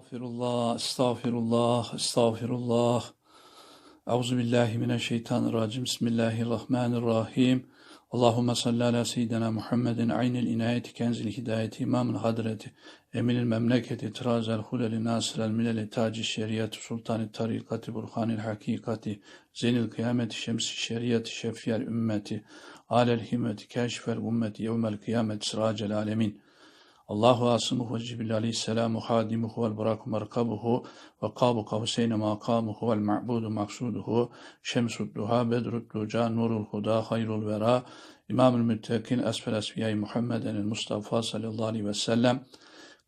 Estağfirullah, estağfirullah, estağfirullah. Euzu billahi mineşşeytanirracim. Bismillahirrahmanirrahim. Allahumme salli ala seyyidina Muhammedin aynil inayeti kenzil hidayeti imamın hadreti eminil memleketi tirazel huleli nasirel mileli taci şeriatı sultani tarikati burhanil hakikati zenil kıyameti şemsi şeriatı şefiyel ümmeti alel himmeti keşfel ümmeti yevmel kıyamet sıracel alemin. Allahu asmuhu ve Cibril aleyhisselamu hadimuhu vel baraku merkabuhu ve kabu kavseyne makamuhu vel ma'budu maksuduhu. Şemsud duha nurul huda hayrul vera. İmamul müttekin esfel esfiyay Muhammeden el Mustafa sallallahu aleyhi ve sellem.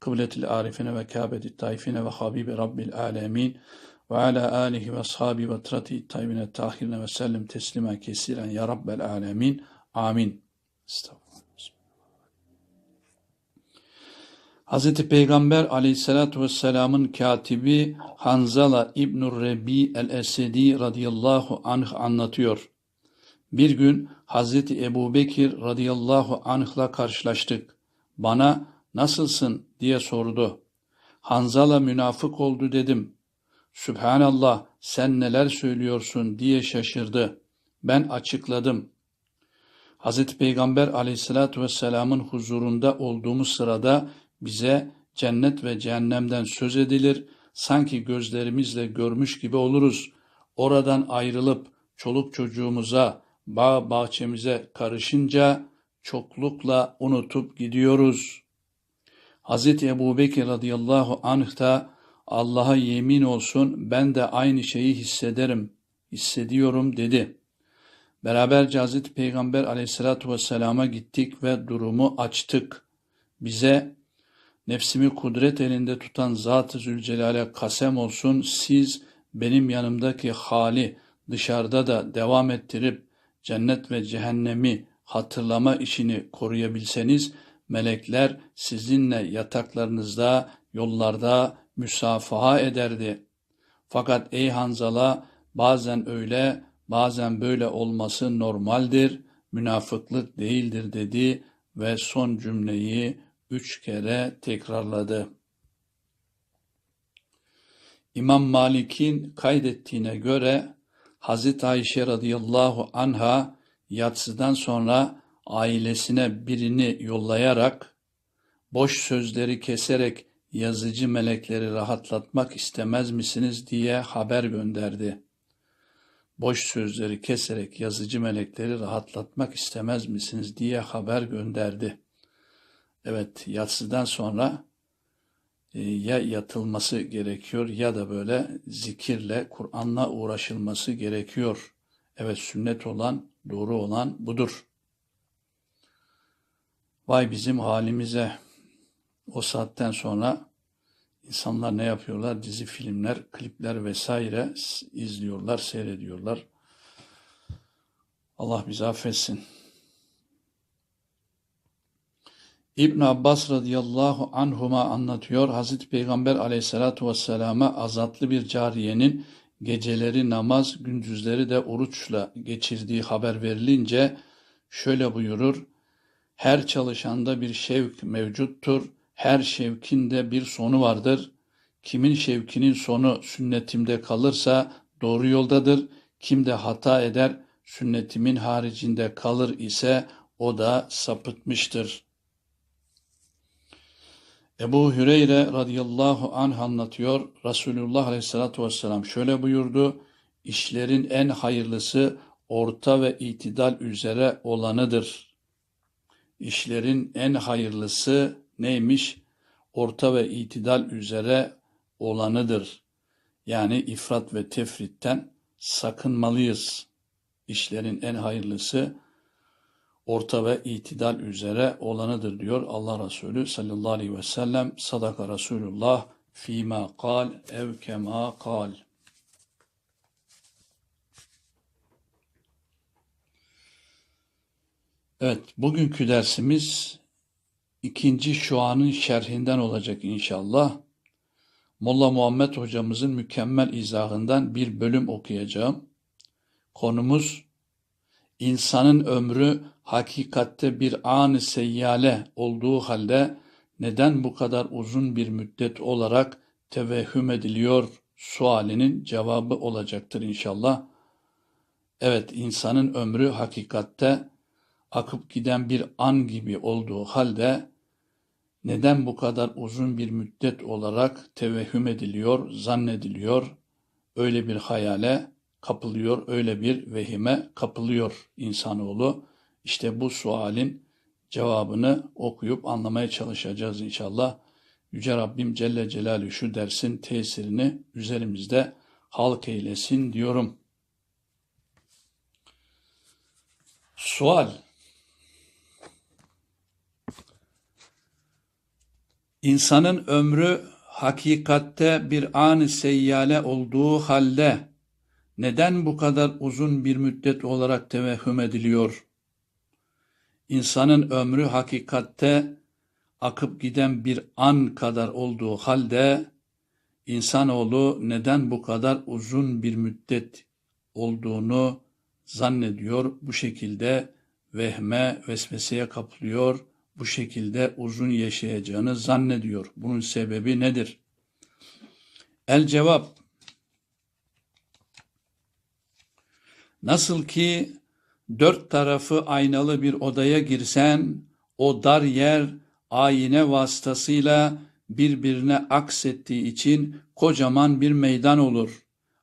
Kıbletil arifine ve kâbeti taifine ve habibi rabbil alemin ve ala alihi ve ashabi ve trati tayyibine tahirine ve sellem teslimen kesiren ya rabbel alemin amin. Estağfurullah. Hz. Peygamber aleyhissalatü vesselamın katibi Hanzala İbn-i Rebi el-Esedi radıyallahu anh anlatıyor. Bir gün Hz. Ebu Bekir radıyallahu anh'la karşılaştık. Bana nasılsın diye sordu. Hanzala münafık oldu dedim. Sübhanallah sen neler söylüyorsun diye şaşırdı. Ben açıkladım. Hz. Peygamber aleyhissalatü vesselamın huzurunda olduğumuz sırada bize cennet ve cehennemden söz edilir, sanki gözlerimizle görmüş gibi oluruz. Oradan ayrılıp çoluk çocuğumuza, bağ bahçemize karışınca çoklukla unutup gidiyoruz. Hz. Ebu Bekir radıyallahu anh da Allah'a yemin olsun ben de aynı şeyi hissederim, hissediyorum dedi. Beraberce Hz. Peygamber aleyhissalatü vesselama gittik ve durumu açtık. Bize Nefsimi kudret elinde tutan Zat-ı Zülcelal'e kasem olsun siz benim yanımdaki hali dışarıda da devam ettirip cennet ve cehennemi hatırlama işini koruyabilseniz melekler sizinle yataklarınızda, yollarda müsafaha ederdi. Fakat ey Hanzala bazen öyle, bazen böyle olması normaldir, münafıklık değildir dedi ve son cümleyi üç kere tekrarladı. İmam Malik'in kaydettiğine göre Hazreti Ayşe radıyallahu anha yatsıdan sonra ailesine birini yollayarak boş sözleri keserek yazıcı melekleri rahatlatmak istemez misiniz diye haber gönderdi. Boş sözleri keserek yazıcı melekleri rahatlatmak istemez misiniz diye haber gönderdi. Evet, yatsıdan sonra e, ya yatılması gerekiyor ya da böyle zikirle, Kur'an'la uğraşılması gerekiyor. Evet, sünnet olan, doğru olan budur. Vay bizim halimize. O saatten sonra insanlar ne yapıyorlar? Dizi filmler, klipler vesaire izliyorlar, seyrediyorlar. Allah bizi affetsin. İbn Abbas radıyallahu anhuma anlatıyor. Hazreti Peygamber aleyhissalatu vesselama azatlı bir cariyenin geceleri namaz, gündüzleri de oruçla geçirdiği haber verilince şöyle buyurur. Her çalışanda bir şevk mevcuttur. Her şevkin de bir sonu vardır. Kimin şevkinin sonu sünnetimde kalırsa doğru yoldadır. Kim de hata eder, sünnetimin haricinde kalır ise o da sapıtmıştır.'' Ebu Hüreyre radıyallahu anh anlatıyor. Resulullah aleyhissalatü vesselam şöyle buyurdu. İşlerin en hayırlısı orta ve itidal üzere olanıdır. İşlerin en hayırlısı neymiş? Orta ve itidal üzere olanıdır. Yani ifrat ve tefritten sakınmalıyız. İşlerin en hayırlısı orta ve itidal üzere olanıdır diyor Allah Resulü sallallahu aleyhi ve sellem. Sadaka Resulullah fîmâ kal ev kemâ kal. Evet, bugünkü dersimiz ikinci şuanın şerhinden olacak inşallah. Molla Muhammed hocamızın mükemmel izahından bir bölüm okuyacağım. Konumuz insanın ömrü hakikatte bir an seyyale olduğu halde neden bu kadar uzun bir müddet olarak tevehhüm ediliyor sualinin cevabı olacaktır inşallah. Evet, insanın ömrü hakikatte akıp giden bir an gibi olduğu halde neden bu kadar uzun bir müddet olarak tevehhüm ediliyor, zannediliyor, öyle bir hayale kapılıyor, öyle bir vehime kapılıyor insanoğlu. İşte bu sualin cevabını okuyup anlamaya çalışacağız inşallah. Yüce Rabbim Celle Celaluhu şu dersin tesirini üzerimizde halk eylesin diyorum. Sual İnsanın ömrü hakikatte bir an seyyale olduğu halde neden bu kadar uzun bir müddet olarak tevehhüm ediliyor? İnsanın ömrü hakikatte akıp giden bir an kadar olduğu halde insanoğlu neden bu kadar uzun bir müddet olduğunu zannediyor, bu şekilde vehme, vesveseye kapılıyor, bu şekilde uzun yaşayacağını zannediyor. Bunun sebebi nedir? El cevap Nasıl ki dört tarafı aynalı bir odaya girsen, o dar yer ayine vasıtasıyla birbirine aksettiği için kocaman bir meydan olur.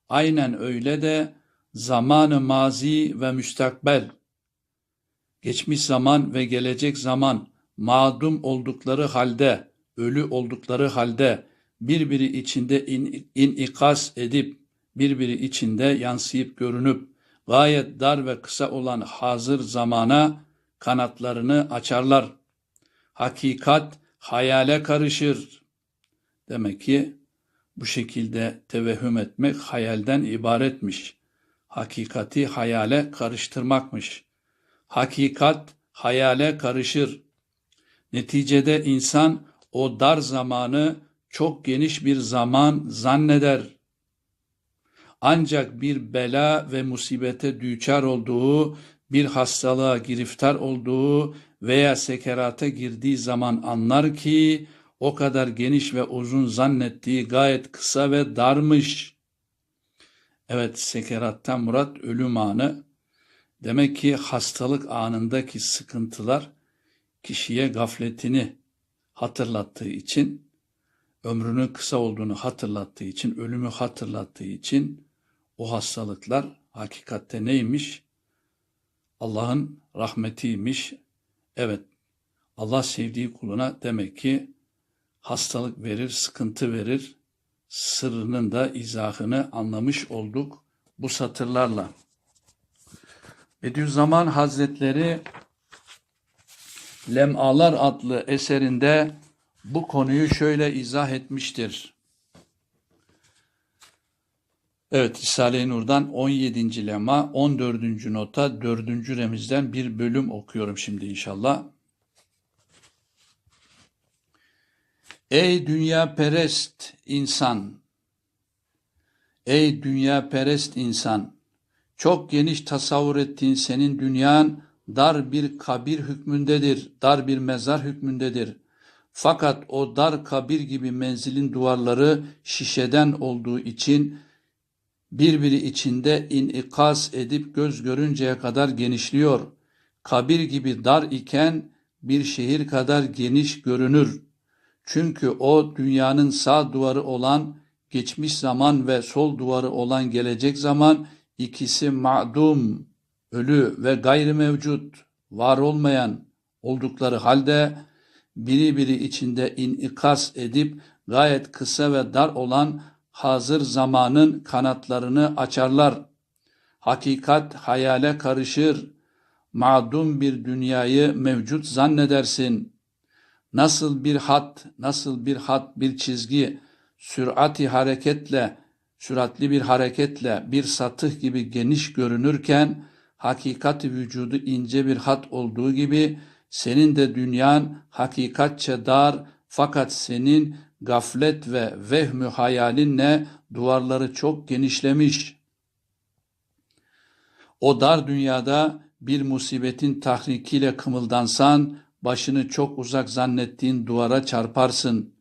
Aynen öyle de zamanı mazi ve müstakbel, geçmiş zaman ve gelecek zaman mağdum oldukları halde, ölü oldukları halde birbiri içinde in, inikas edip, birbiri içinde yansıyıp görünüp, gayet dar ve kısa olan hazır zamana kanatlarını açarlar. Hakikat hayale karışır. Demek ki bu şekilde tevehhüm etmek hayalden ibaretmiş. Hakikati hayale karıştırmakmış. Hakikat hayale karışır. Neticede insan o dar zamanı çok geniş bir zaman zanneder. Ancak bir bela ve musibete düçar olduğu, bir hastalığa giriftar olduğu veya sekerata girdiği zaman anlar ki o kadar geniş ve uzun zannettiği gayet kısa ve darmış. Evet sekerattan murat ölüm anı. Demek ki hastalık anındaki sıkıntılar kişiye gafletini hatırlattığı için, ömrünün kısa olduğunu hatırlattığı için, ölümü hatırlattığı için o hastalıklar hakikatte neymiş? Allah'ın rahmetiymiş. Evet, Allah sevdiği kuluna demek ki hastalık verir, sıkıntı verir. Sırrının da izahını anlamış olduk bu satırlarla. Bediüzzaman Hazretleri Lemalar adlı eserinde bu konuyu şöyle izah etmiştir. Evet, Risale-i Nur'dan 17. lema, 14. nota, 4. remizden bir bölüm okuyorum şimdi inşallah. Ey dünya perest insan! Ey dünya perest insan! Çok geniş tasavvur ettiğin senin dünyan dar bir kabir hükmündedir, dar bir mezar hükmündedir. Fakat o dar kabir gibi menzilin duvarları şişeden olduğu için birbiri içinde inikas edip göz görünceye kadar genişliyor. Kabir gibi dar iken bir şehir kadar geniş görünür. Çünkü o dünyanın sağ duvarı olan geçmiş zaman ve sol duvarı olan gelecek zaman ikisi ma'dum, ölü ve gayri mevcut, var olmayan oldukları halde biri biri içinde inikas edip gayet kısa ve dar olan hazır zamanın kanatlarını açarlar. Hakikat hayale karışır. Ma'dum bir dünyayı mevcut zannedersin. Nasıl bir hat, nasıl bir hat, bir çizgi, sürati hareketle, süratli bir hareketle bir satıh gibi geniş görünürken, hakikat vücudu ince bir hat olduğu gibi, senin de dünyan hakikatçe dar fakat senin gaflet ve vehmü hayalinle duvarları çok genişlemiş. O dar dünyada bir musibetin tahrikiyle kımıldansan, başını çok uzak zannettiğin duvara çarparsın.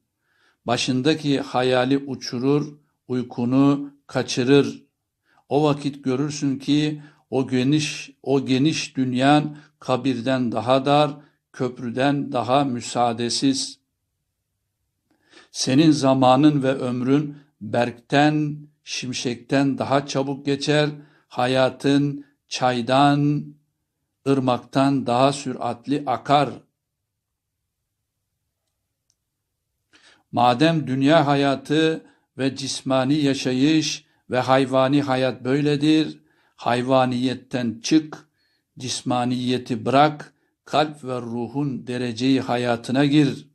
başındaki hayali uçurur, uykunu kaçırır. O vakit görürsün ki o geniş o geniş dünyan kabirden daha dar, köprüden daha müsaadesiz. Senin zamanın ve ömrün berkten, şimşekten daha çabuk geçer, hayatın çaydan, ırmaktan daha süratli akar. Madem dünya hayatı ve cismani yaşayış ve hayvani hayat böyledir, hayvaniyetten çık, cismaniyeti bırak, kalp ve ruhun dereceyi hayatına gir.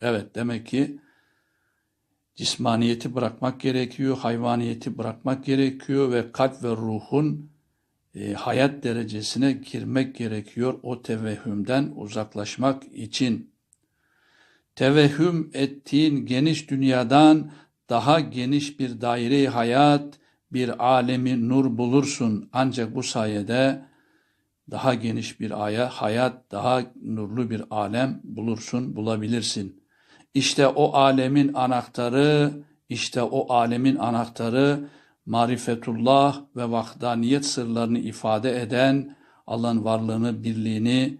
Evet demek ki cismaniyeti bırakmak gerekiyor, hayvaniyeti bırakmak gerekiyor ve kalp ve ruhun e, hayat derecesine girmek gerekiyor o tevehhümden uzaklaşmak için. Tevehhüm ettiğin geniş dünyadan daha geniş bir daire hayat, bir alemi nur bulursun. Ancak bu sayede daha geniş bir aya, hayat, daha nurlu bir alem bulursun, bulabilirsin. İşte o alemin anahtarı, işte o alemin anahtarı marifetullah ve vahdaniyet sırlarını ifade eden, Allah'ın varlığını, birliğini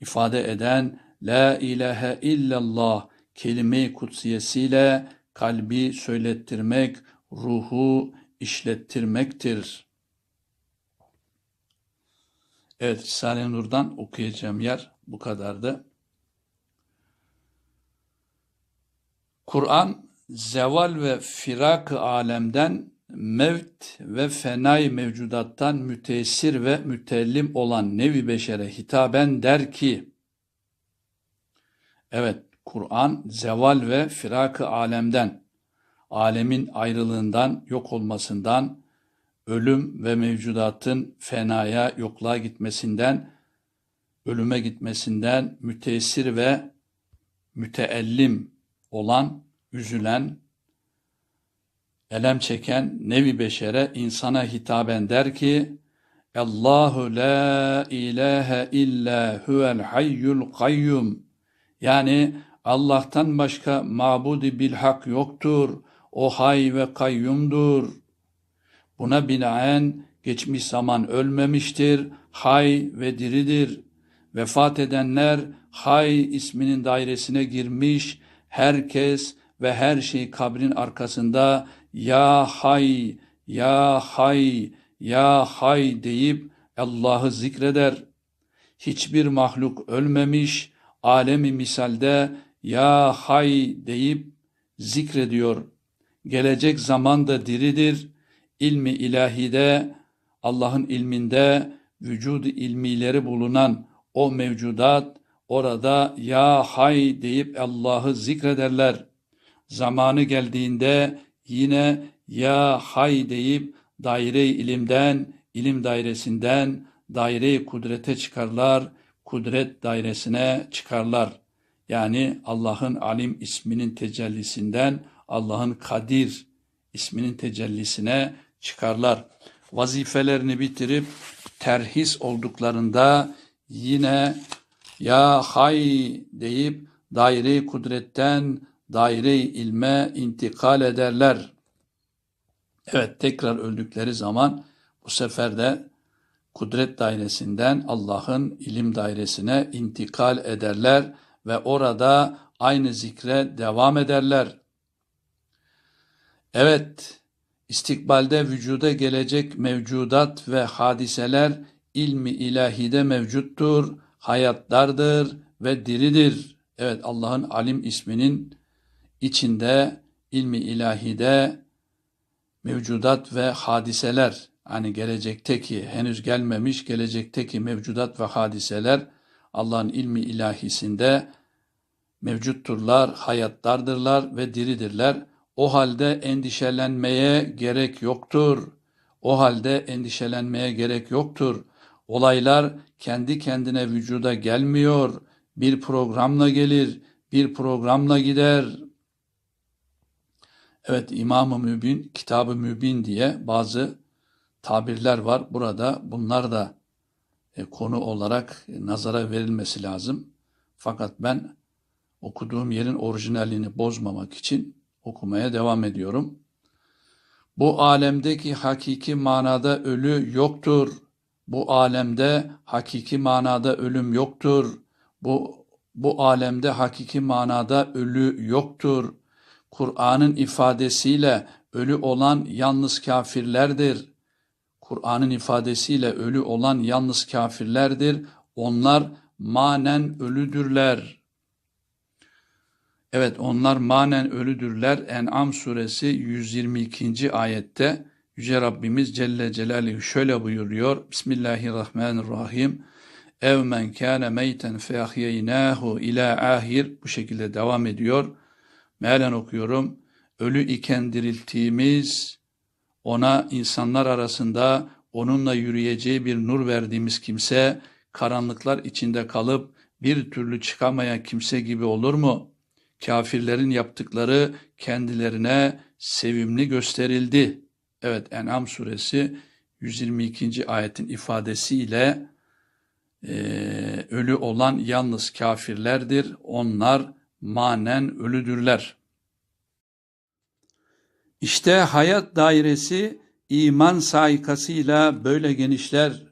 ifade eden La ilahe illallah kelime-i kutsiyesiyle kalbi söylettirmek, ruhu işlettirmektir. Evet, Risale-i Nur'dan okuyacağım yer bu kadardı. Kur'an, zeval ve firak alemden mevt ve fenay mevcudattan müteessir ve mütellim olan nevi beşere hitaben der ki, evet Kur'an zeval ve firak alemden, alemin ayrılığından, yok olmasından, ölüm ve mevcudatın fenaya, yokluğa gitmesinden, ölüme gitmesinden müteessir ve müteellim olan, üzülen, elem çeken nevi beşere insana hitaben der ki Allahu la ilahe illa huvel hayyul kayyum yani Allah'tan başka mabudi bilhak yoktur. O hay ve kayyumdur. Buna binaen geçmiş zaman ölmemiştir, hay ve diridir. Vefat edenler hay isminin dairesine girmiş, herkes ve her şey kabrin arkasında ya hay, ya hay, ya hay deyip Allah'ı zikreder. Hiçbir mahluk ölmemiş, alemi misalde ya hay deyip zikrediyor. Gelecek zaman da diridir. İlmi ilahide, Allah'ın ilminde vücudu ilmileri bulunan o mevcudat orada ya hay deyip Allah'ı zikrederler. Zamanı geldiğinde yine ya hay deyip daire ilimden, ilim dairesinden daire kudrete çıkarlar, kudret dairesine çıkarlar. Yani Allah'ın alim isminin tecellisinden Allah'ın kadir isminin tecellisine çıkarlar. Vazifelerini bitirip terhis olduklarında yine ya hay deyip daire kudretten daire ilme intikal ederler. Evet tekrar öldükleri zaman bu sefer de kudret dairesinden Allah'ın ilim dairesine intikal ederler ve orada aynı zikre devam ederler. Evet, istikbalde vücuda gelecek mevcudat ve hadiseler ilmi ilahide mevcuttur, hayatlardır ve diridir. Evet, Allah'ın alim isminin içinde ilmi ilahide mevcudat ve hadiseler hani gelecekteki henüz gelmemiş gelecekteki mevcudat ve hadiseler Allah'ın ilmi ilahisinde mevcutturlar, hayattardırlar ve diridirler. O halde endişelenmeye gerek yoktur. O halde endişelenmeye gerek yoktur. Olaylar kendi kendine vücuda gelmiyor. Bir programla gelir, bir programla gider. Evet İmam-ı Mübin, Kitab-ı Mübin diye bazı tabirler var. Burada bunlar da e, konu olarak nazara verilmesi lazım. Fakat ben okuduğum yerin orijinalini bozmamak için okumaya devam ediyorum. Bu alemdeki hakiki manada ölü yoktur. Bu alemde hakiki manada ölüm yoktur. Bu bu alemde hakiki manada ölü yoktur. Kur'an'ın ifadesiyle ölü olan yalnız kafirlerdir. Kur'an'ın ifadesiyle ölü olan yalnız kafirlerdir. Onlar manen ölüdürler. Evet onlar manen ölüdürler. En'am suresi 122. ayette Yüce Rabbimiz Celle Celaluhu şöyle buyuruyor. Bismillahirrahmanirrahim. Ev men kâne meyten feahyeynâhu ila ahir. Bu şekilde devam ediyor. Mealen okuyorum. Ölü iken dirilttiğimiz, ona insanlar arasında onunla yürüyeceği bir nur verdiğimiz kimse, karanlıklar içinde kalıp bir türlü çıkamayan kimse gibi olur mu? Kafirlerin yaptıkları kendilerine sevimli gösterildi. Evet En'am suresi 122. ayetin ifadesiyle e, ölü olan yalnız kafirlerdir. Onlar manen ölüdürler. İşte hayat dairesi iman saikasıyla böyle genişler.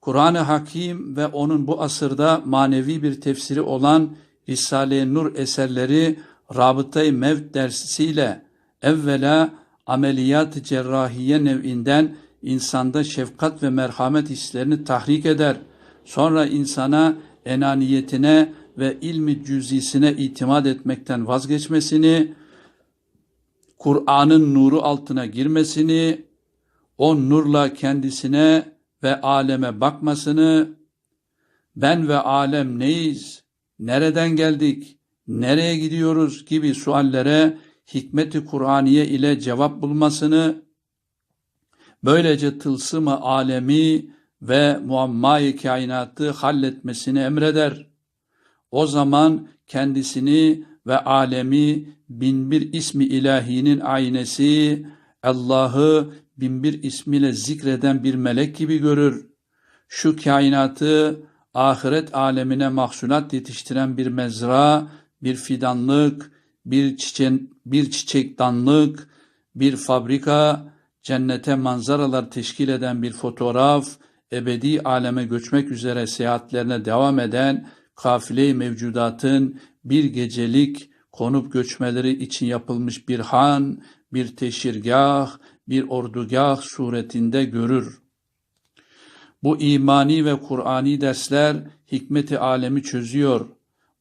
Kur'an-ı Hakim ve onun bu asırda manevi bir tefsiri olan Risale-i Nur eserleri Rabıta-i Mevt dersiyle evvela ameliyat cerrahiye nev'inden insanda şefkat ve merhamet hislerini tahrik eder. Sonra insana enaniyetine ve ilmi cüzisine itimat etmekten vazgeçmesini, Kur'an'ın nuru altına girmesini, o nurla kendisine ve aleme bakmasını, ben ve alem neyiz, nereden geldik, nereye gidiyoruz? gibi suallere hikmeti Kur'aniye ile cevap bulmasını, böylece tılsımı alemi ve muammayı kainatı halletmesini emreder. O zaman kendisini ve alemi binbir ismi ilahinin aynesi, Allah'ı binbir ismiyle zikreden bir melek gibi görür. Şu kainatı ahiret alemine mahsulat yetiştiren bir mezra, bir fidanlık, bir çiçek, bir çiçekdanlık, bir fabrika, cennete manzaralar teşkil eden bir fotoğraf, ebedi aleme göçmek üzere seyahatlerine devam eden kafile-i mevcudatın bir gecelik konup göçmeleri için yapılmış bir han, bir teşirgah, bir ordugah suretinde görür. Bu imani ve Kur'ani dersler hikmeti alemi çözüyor.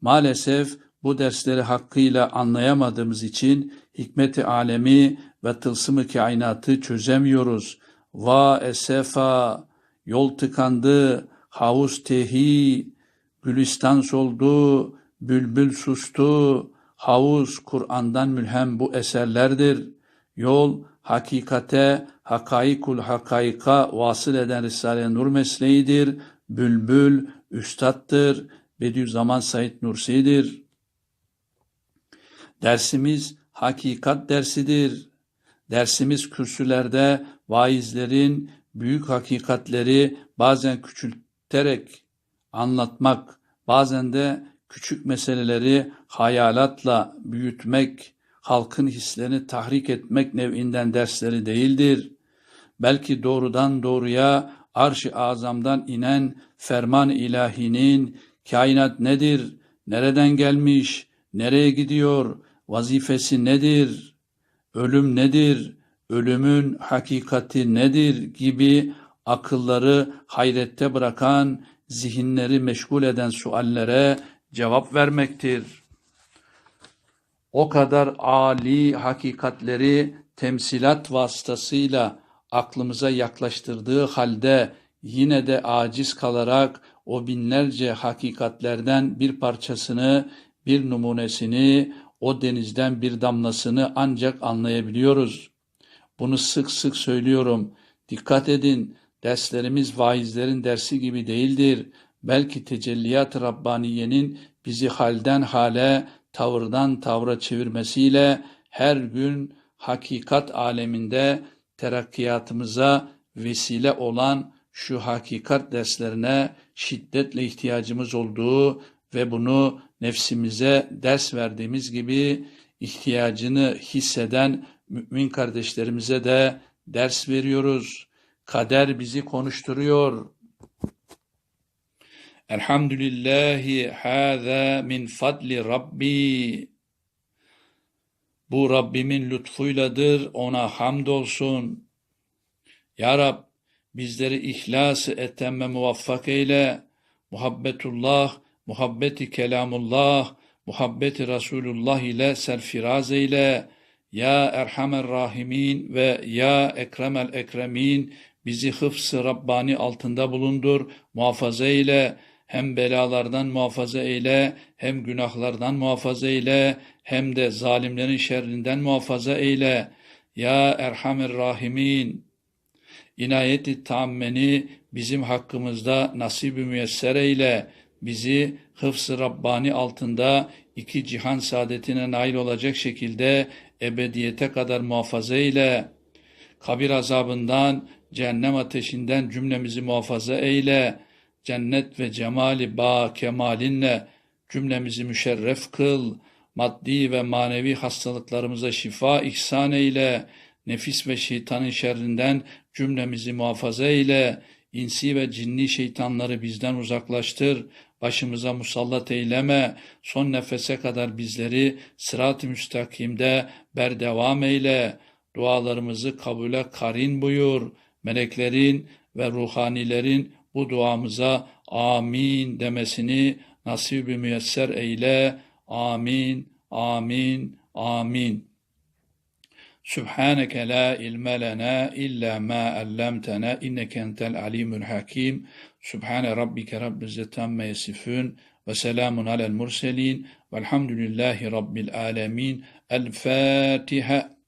Maalesef bu dersleri hakkıyla anlayamadığımız için hikmeti alemi ve tılsımı kainatı çözemiyoruz. Va esefa, yol tıkandı, havuz tehi, gülistan soldu, bülbül sustu, havuz Kur'an'dan mülhem bu eserlerdir. Yol hakikate, hakaikul hakaika vasıl eden Risale-i Nur mesleğidir. Bülbül üstattır. Bediüzzaman Said Nursi'dir. Dersimiz hakikat dersidir. Dersimiz kürsülerde vaizlerin büyük hakikatleri bazen küçülterek anlatmak, bazen de küçük meseleleri hayalatla büyütmek, halkın hislerini tahrik etmek nevinden dersleri değildir. Belki doğrudan doğruya arş-ı azamdan inen ferman ilahinin kainat nedir, nereden gelmiş, nereye gidiyor, vazifesi nedir, ölüm nedir, ölümün hakikati nedir? Gibi akılları hayrette bırakan, zihinleri meşgul eden suallere cevap vermektir. O kadar âli hakikatleri temsilat vasıtasıyla aklımıza yaklaştırdığı halde yine de aciz kalarak o binlerce hakikatlerden bir parçasını, bir numunesini, o denizden bir damlasını ancak anlayabiliyoruz. Bunu sık sık söylüyorum. Dikkat edin, derslerimiz vaizlerin dersi gibi değildir. Belki tecelliyat-ı Rabbaniye'nin bizi halden hale, tavırdan tavra çevirmesiyle her gün hakikat aleminde terakkiyatımıza vesile olan şu hakikat derslerine şiddetle ihtiyacımız olduğu ve bunu nefsimize ders verdiğimiz gibi ihtiyacını hisseden mümin kardeşlerimize de ders veriyoruz. Kader bizi konuşturuyor. Elhamdülillahi hâzâ min fadli Rabbi. Bu Rabbimin lütfuyladır, ona hamdolsun. Ya Rab, bizleri ihlas-ı etemme muvaffak eyle. Muhabbetullah, muhabbeti kelamullah, muhabbeti Resulullah ile serfiraz eyle. Ya Erhamer Rahimin ve Ya Ekremel Ekremin bizi hıfz-ı Rabbani altında bulundur, muhafaza eyle. Hem belalardan muhafaza eyle, hem günahlardan muhafaza eyle, hem de zalimlerin şerrinden muhafaza eyle. Ya Erhamer Rahimin, inayeti tammeni bizim hakkımızda nasib-i müyesser eyle. Bizi hıfz-ı Rabbani altında iki cihan saadetine nail olacak şekilde ebediyete kadar muhafaza eyle. Kabir azabından, cehennem ateşinden cümlemizi muhafaza eyle. Cennet ve cemali ba kemalinle cümlemizi müşerref kıl. Maddi ve manevi hastalıklarımıza şifa ihsan eyle. Nefis ve şeytanın şerrinden cümlemizi muhafaza eyle. İnsi ve cinni şeytanları bizden uzaklaştır. Başımıza musallat eyleme. Son nefese kadar bizleri sırat-ı müstakimde berdevam eyle. Dualarımızı kabule karin buyur. Meleklerin ve ruhanilerin bu duamıza amin demesini nasip-i müyesser eyle. Amin, amin, amin. Sübhaneke la ilme lena illa ma allamtana inneke entel alimul hakim. Sübhane rabbike rabbil izzeti amme yasifun ve selamun alel murselin velhamdülillahi rabbil alemin. El Fatiha.